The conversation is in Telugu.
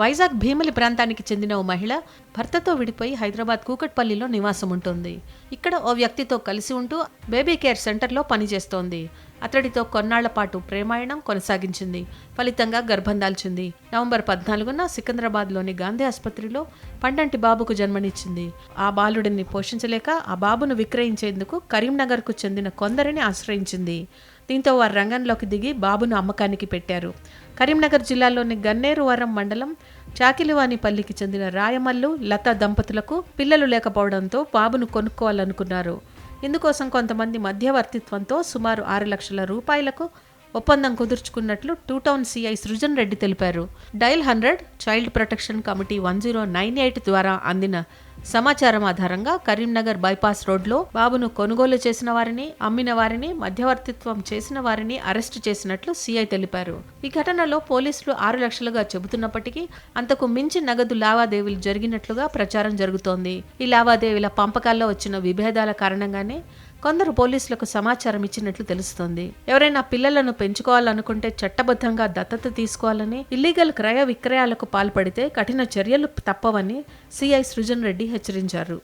వైజాగ్ భీమిలి ప్రాంతానికి చెందిన ఓ మహిళ భర్తతో విడిపోయి హైదరాబాద్ కూకట్పల్లిలో నివాసం ఉంటుంది ఇక్కడ ఓ వ్యక్తితో కలిసి ఉంటూ బేబీ కేర్ సెంటర్లో పనిచేస్తోంది. అతడితో కొన్నాళ్ళ పాటు ప్రేమాయణం కొనసాగించింది. ఫలితంగా గర్భం దాల్చింది. నవంబర్ పద్నాలుగున సికింద్రాబాద్లోని గాంధీ ఆసుపత్రిలో పండంటి బాబుకు జన్మనిచ్చింది. ఆ బాలుడిని పోషించలేక ఆ బాబును విక్రయించేందుకు కరీంనగర్కు చెందిన కొందరిని ఆశ్రయించింది. దీంతో వారు రంగంలోకి దిగి బాబును అమ్మకానికి పెట్టారు. కరీంనగర్ జిల్లాలోని గన్నేరువరం మండలం చాకిలివానిపల్లికి చెందిన రాయమల్లు లత దంపతులకు పిల్లలు లేకపోవడంతో బాబును కొనుక్కోవాలనుకున్నారు. ఇందుకోసం కొంతమంది మధ్యవర్తిత్వంతో సుమారు ఆరు లక్షల రూపాయలకు ఒప్పందం కుదుర్చుకున్నట్లు two town CI Srujan Reddy తెలిపారు. Dial hundred child protection committee one zero nine eight ద్వారా అందిన సమాచారం ఆధారంగా కరీంనగర్ బైపాస్ రోడ్లో బాబును కొనుగోలు చేసిన వారిని అమ్మిన వారిని మధ్యవర్తిత్వం చేసిన వారిని అరెస్టు చేసినట్లు సీఐ తెలిపారు. ఈ ఘటనలో పోలీసులు ఆరు లక్షలుగా చెబుతున్నప్పటికీ అంతకు మించి నగదు లావాదేవీలు జరిగినట్లుగా ప్రచారం జరుగుతోంది. ఈ లావాదేవీల పంపకాల్లో వచ్చిన విభేదాల కారణంగానే కొందరు పోలీసులకు సమాచారం ఇచ్చినట్లు తెలుస్తోంది. ఎవరైనా పిల్లలను పెంచుకోవాలనుకుంటే చట్టబద్ధంగా దత్తత తీసుకోవాలని ఇల్లీగల్ క్రయ విక్రయాలకు పాల్పడితే కఠిన చర్యలు తప్పవని సిఐ సృజన్ రెడ్డి హెచ్చరించారు.